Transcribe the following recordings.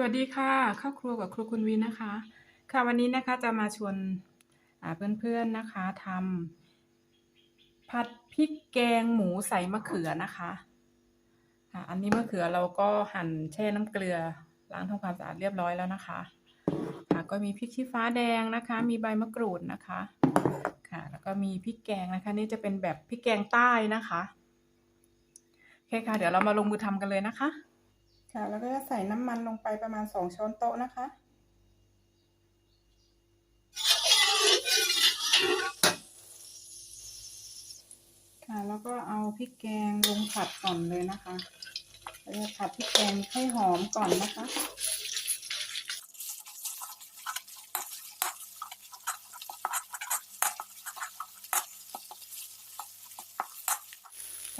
สวัสดีค่ะครอบครัวกับครูคุณวีนะคะ ค่ะวันนี้นะคะจะมาชวนเพื่อนๆนะคะทำผัดพริกแกงหมูใส่มะเขือนะคะค่ะอันนี้มะเขือเราก็หั่นแช่น้ำเกลือล้างทำความสะอาดเรียบร้อยแล้วนะคะค่ะก็มีพริกชี้ฟ้าแดงนะคะ มีใบมะกรูดนะคะค่ะแล้วก็มีพริกแกงนะคะ นี่จะเป็นแบบพริกแกงใต้นะคะโอเคค่ะ เดี๋ยวเรามาลงมือทำกันเลยนะคะ ค่ะ แล้วก็จะใส่น้ำมันลงไปประมาณสองช้อนโต๊ะนะคะค่ะแล้วก็เอาพริกแกงลงผัดก่อนเลยนะคะเราจะผัดพริกแกงให้หอมก่อนนะคะ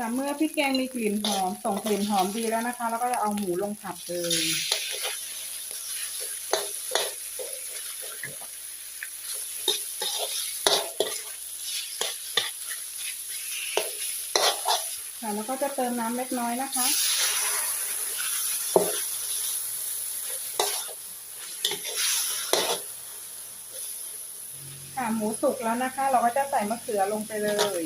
ค่ะเมื่อพริกแกงมีกลิ่นหอม ส่งกลิ่นหอมดีแล้วนะคะ แล้วก็จะเอาหมูลงผัดเลยค่ะแล้วก็จะเติมน้ำเล็กน้อยนะคะค่ะหมูสุกแล้วนะคะ เราก็จะใส่มะเขือลงไปเลย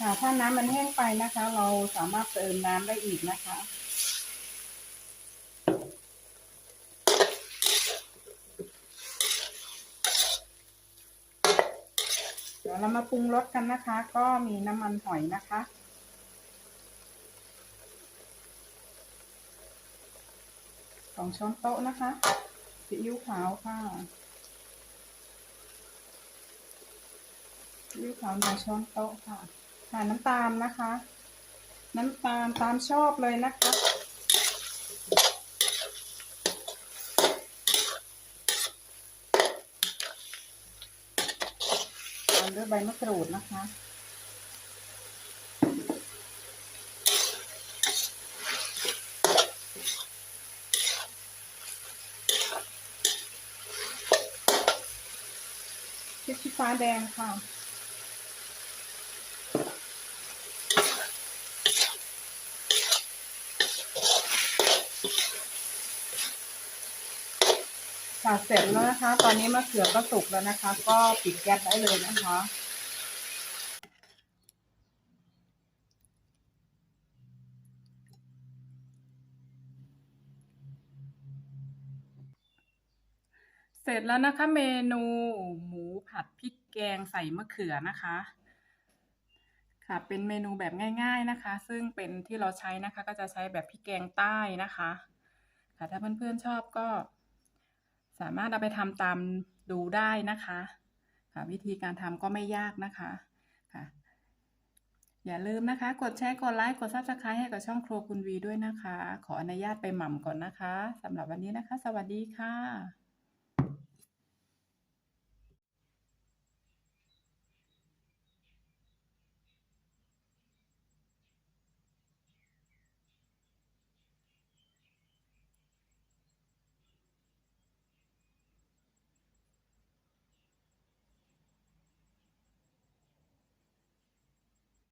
ค่ะถ้าน้ำมันแห้งไปนะคะ เราสามารถเติมน้ำได้อีกนะคะ เดี๋ยวเรามาปรุงรสกันนะคะ ก็มีน้ำมันหอยนะคะสองช้อนโต๊ะนะคะซีอิ๊วขาวค่ะซีอิ๊วขาวหนึ่งช้อนโต๊ะค่ะ ค่ะน้ำตาลนะคะ น้ำตาลตามชอบเลยนะคะตามด้วยใบมะกรูดนะคะพริกชี้ฟ้าแดงค่ะ ค่ะเสร็จแล้วนะคะ ตอนนี้มะเขือก็สุกแล้วนะคะ ก็ปิดแก๊สได้เลยนะคะเสร็จแล้วนะคะเมนูหมูผัดพริกแกงใส่มะเขือนะคะ ค่ะเป็นเมนูแบบง่ายๆนะคะ ซึ่งเป็นที่เราใช้นะคะก็จะใช้แบบพริกแกงใต้นะคะ ค่ะถ้าเพื่อนๆชอบก็ สามารถเอาไปทำตามดูได้นะคะค่ะวิธีการทำก็ไม่ยากนะคะค่ะอย่าลืมนะคะ กดแชร์กดไลค์กดซับสไครต์ให้กับช่องครัวคุณวีด้วยนะคะ ขออนุญาตไปหม่ำก่อนนะคะสำหรับวันนี้นะคะ สวัสดีค่ะ